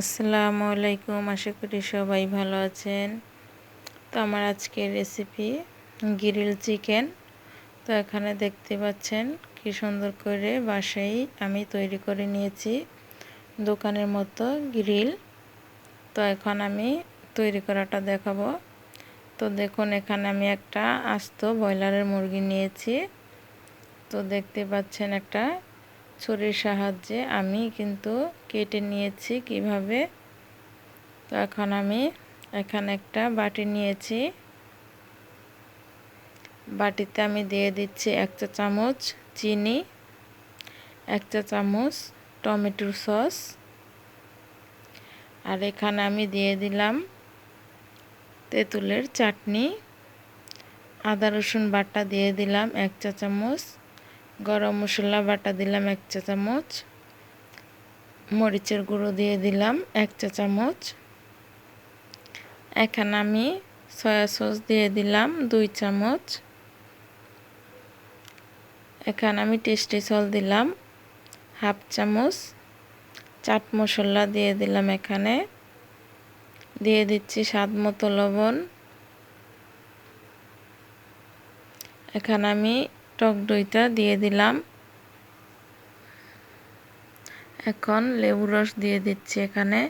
আসসালামু আলাইকুম, আশা করি সবাই ভালো আছেন। তো আমার আজকের রেসিপি গ্রিল চিকেন তো এখানে দেখতে পাচ্ছেন কি সুন্দর করে বাসায় আমি তৈরি করে নিয়েছি দোকানের মতো গ্রিল তো এখন আমি তৈরি করাটা দেখাবো। তো দেখুন, এখানে আমি একটা আস্ত ব্রয়লারের মুরগি নিয়েছি। তো দেখতে পাচ্ছেন একটা ছুরির সাহায্যে আমি কিন্তু কেটে নিয়েছি কীভাবে? তো এখন আমি এখানে একটা বাটি নিয়েছি। বাটিতে আমি দিয়ে দিচ্ছি এক চা চামচ চিনি, এক চা চামচ টমেটোর সস। আর এখানে আমি দিয়ে দিলাম তেঁতুলের চাটনি। আদা রসুন বাটা দিয়ে দিলাম এক চা চামচ গরম মশলা, বাটা দিলাম এক চা চামচ। মরিচের গুঁড়ো দিয়ে দিলাম এক চা চামচ। এখানে আমি সয়া সস দিয়ে দিলাম দুই চামচ। এখানে আমি টেস্টি সল দিলাম হাফ চামচ। চাট মশলা দিয়ে দিলাম এখানে। দিয়ে দিচ্ছি স্বাদ মতো লবণ। এখানে আমি টক দইটা দিয়ে দিলাম। এখন লেবু রস দিয়ে দিচ্ছি এখানে।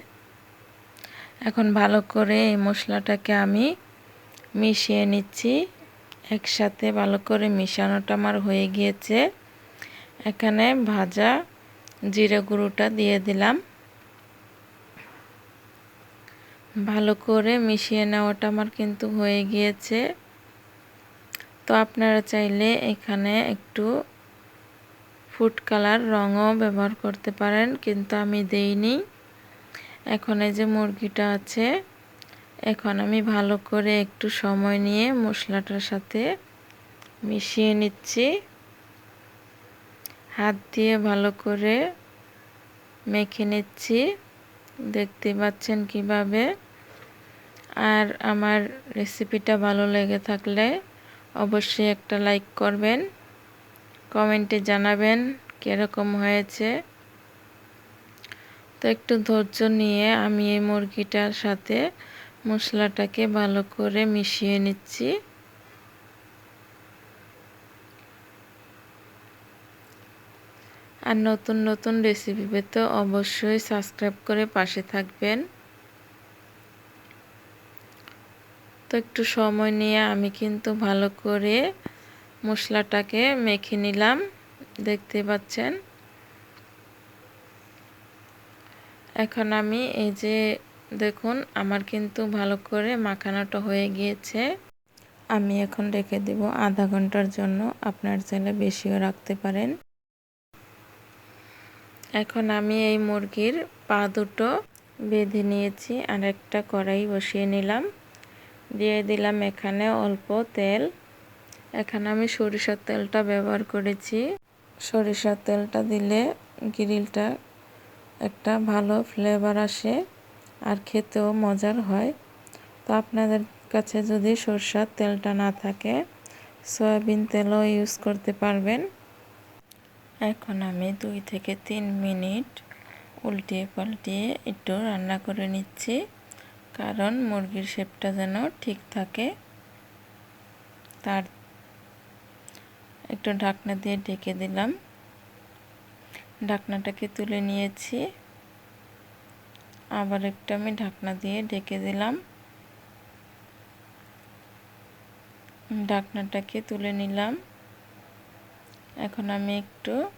এখন ভালো করে এই মশলাটাকে আমি মিশিয়ে নিচ্ছি। একসাথে ভালো করে মিশানোটা আমার হয়ে গিয়েছে। এখানে ভাজা জিরে গুঁড়োটা দিয়ে দিলাম। ভালো করে মিশিয়ে নেওয়াটা আমার কিন্তু হয়ে গিয়েছে। তো আপনারা চাইলে এখানে একটু ফুড কালার রঙও ব্যবহার করতে পারেন, কিন্তু আমি দেইনি। এখন এই যে মুরগিটা আছে, এখন আমি ভালো করে একটু সময় নিয়ে মশলাটার সাথে মিশিয়ে নিচ্ছি। হাত দিয়ে ভালো করে মেখে নিচ্ছি, দেখতে পাচ্ছেন কীভাবে। আর আমার রেসিপিটা ভালো লেগে থাকলে অবশ্যই একটা লাইক করবেন কমেন্টে জানাবেন কীরকম হয়েছে। তো একটু ধৈর্য নিয়ে আমি এই মুরগিটার সাথে মশলাটাকে ভালো করে মিশিয়ে নিচ্ছি। আর নতুন নতুন রেসিপি পেতে অবশ্যই সাবস্ক্রাইব করে পাশে থাকবেন তো একটু সময় নিয়ে আমি কিন্তু ভালো করে মশলাটাকে মেখে নিলাম। দেখতে পাচ্ছেন? এখন আমি এই যে দেখুন, আমার কিন্তু ভালো করে মাখানোটা হয়ে গিয়েছে। আমি এখন রেখে দেব আধা ঘণ্টার জন্য, আপনার ছেলে বেশিও রাখতে পারেন। এখন আমি এই মুরগির পা দুটো বেঁধে নিয়েছি আর একটা কড়াই বসিয়ে নিলাম। দিয়ে দিলাম এখানে অল্প তেল। এখানে আমি সরিষার তেলটা ব্যবহার করেছি। সরিষার তেলটা দিলে গ্রিলটা একটা ভালো ফ্লেভার আসে আর খেতেও মজার হয়। তো আপনাদের কাছে যদি সরষার তেলটা না থাকে, সয়াবিন তেলও ইউজ করতে পারবেন। এখন আমি দুই থেকে তিন মিনিট উল্টিয়ে পাল্টিয়ে একটু রান্না করে নিচ্ছি। কারণ মুরগির শেপটা যেন ঠিক থাকে। তার একটু ঢাকনা দিয়ে ঢেকে দিলাম। ঢাকনাটাকে তুলে নিয়েছি। আবার একটু আমি ঢাকনা দিয়ে ঢেকে দিলাম। ঢাকনাটাকে তুলে নিলাম। এখন আমি একটু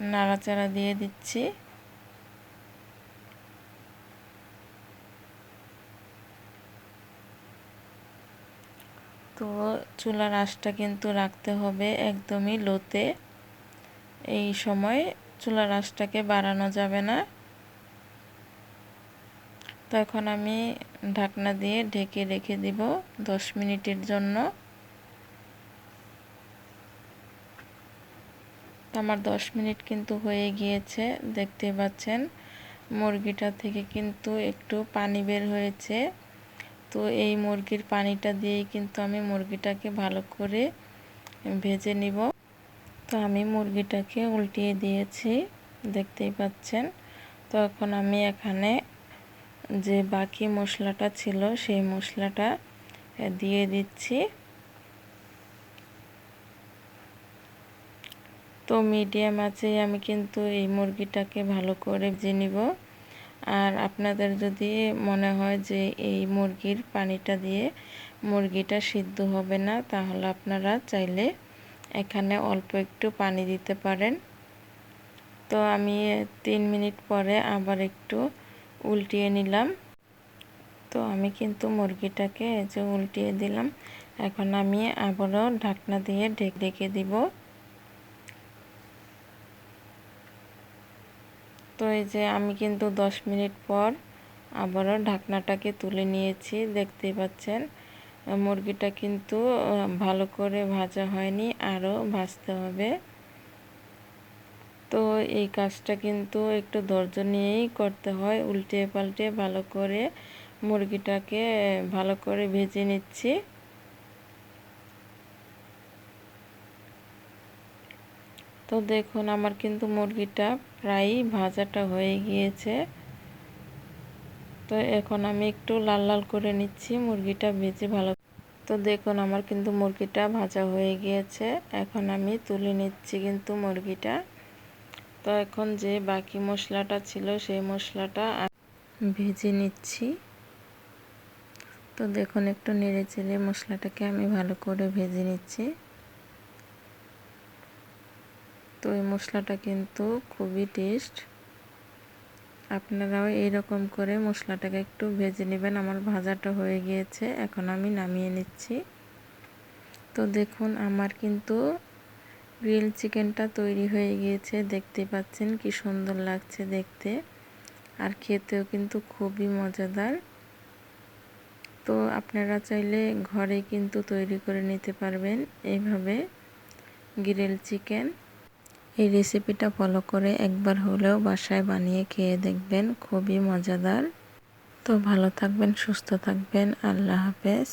নাড়াচাড়া দিয়ে দিচ্ছি। তো চুলার আঁচটা কিন্তু রাখতে হবে একদমই লোতে। এই সময় চুলার আঁচটাকে বাড়ানো যাবে না। তো এখন আমি ঢাকনা দিয়ে ঢেকে রেখে দিব দশ মিনিটের জন্য। আমার দশ মিনিট কিন্তু হয়ে গিয়েছে, দেখতে পাচ্ছেন। মুরগিটা থেকে কিন্তু একটু পানি বের হয়েছে। তো এই মুরগির পানিটা দিয়েই কিন্তু আমি মুরগিটাকে ভালো করে ভেজে নিব। তো আমি মুরগিটাকে উল্টিয়ে দিয়েছি, দেখতেই পাচ্ছেন। তো এখন আমি এখানে যে বাকি মশলাটা ছিল সেই মশলাটা দিয়ে দিচ্ছি। তো মিডিয়াম আছে আমি কিন্তু এই মুরগিটাকে ভালো করে ভেজে নিব। আর আপনাদের যদি মনে হয় যে এই মুরগির পানিটা দিয়ে মুরগিটা সিদ্ধ হবে না, তাহলে আপনারা চাইলে এখানে অল্প একটু পানি দিতে পারেন। তো আমি তিন মিনিট পরে আবার একটু উল্টিয়ে নিলাম। তো আমি কিন্তু মুরগিটাকে যে উল্টিয়ে দিলাম, এখন আমি আবারও ঢাকনা দিয়ে ঢেকে ঢেকে দিব। তো এই যে আমি কিন্তু দশ মিনিট পর আবারও ঢাকনাটাকে তুলে নিয়েছি, দেখতেই পাচ্ছেন। মুরগিটা কিন্তু ভালো করে ভাজা হয়নি, আরও ভাজতে হবে। তো এই কাজটা কিন্তু একটু ধৈর্য নিয়েই করতে হয়, উল্টে পাল্টে ভালো করে মুরগিটাকে ভালো করে ভেজে নিচ্ছি। তো দেখুন, আমার কিন্তু মুরগিটা প্রায় ভাজাটা হয়ে গিয়েছে। তো এখন আমি একটু লাল লাল করে নিচ্ছি, মুরগিটা ভেজে ভালো তো দেখুন, আমার কিন্তু মুরগিটা ভাজা হয়ে গিয়েছে। এখন আমি তুলে নিচ্ছি কিন্তু মুরগিটা। তো এখন যে বাকি মশলাটা ছিল, সেই মশলাটা ভেজে নিচ্ছি। তো দেখুন, একটু নেড়ে চেড়ে মশলাটাকে আমি ভালো করে ভেজে নিচ্ছি। তো এই মশলাটা কিন্তু খুবই টেস্ট আপনারাও এইরকম করে মশলাটাকে একটু ভেজে নেবেন। আমার ভাজাটা হয়ে গিয়েছে, এখন আমি নামিয়ে নিচ্ছি। তো দেখুন, আমার কিন্তু গ্রিল চিকেনটা তৈরি হয়ে গিয়েছে। দেখতে পাচ্ছেন কি সুন্দর লাগছে দেখতে। আর খেতেও কিন্তু খুবই মজাদার। তো আপনারা চাইলে ঘরে কিন্তু তৈরি করে নিতে পারবেন। এইভাবে গ্রিল চিকেন এই রেসিপিটা ফলো করে একবার হলেও বাসায় বানিয়ে খেয়ে দেখবেন, খুবই মজাদার। তো ভালো থাকবেন, সুস্থ থাকবেন, আল্লাহ হাফেজ।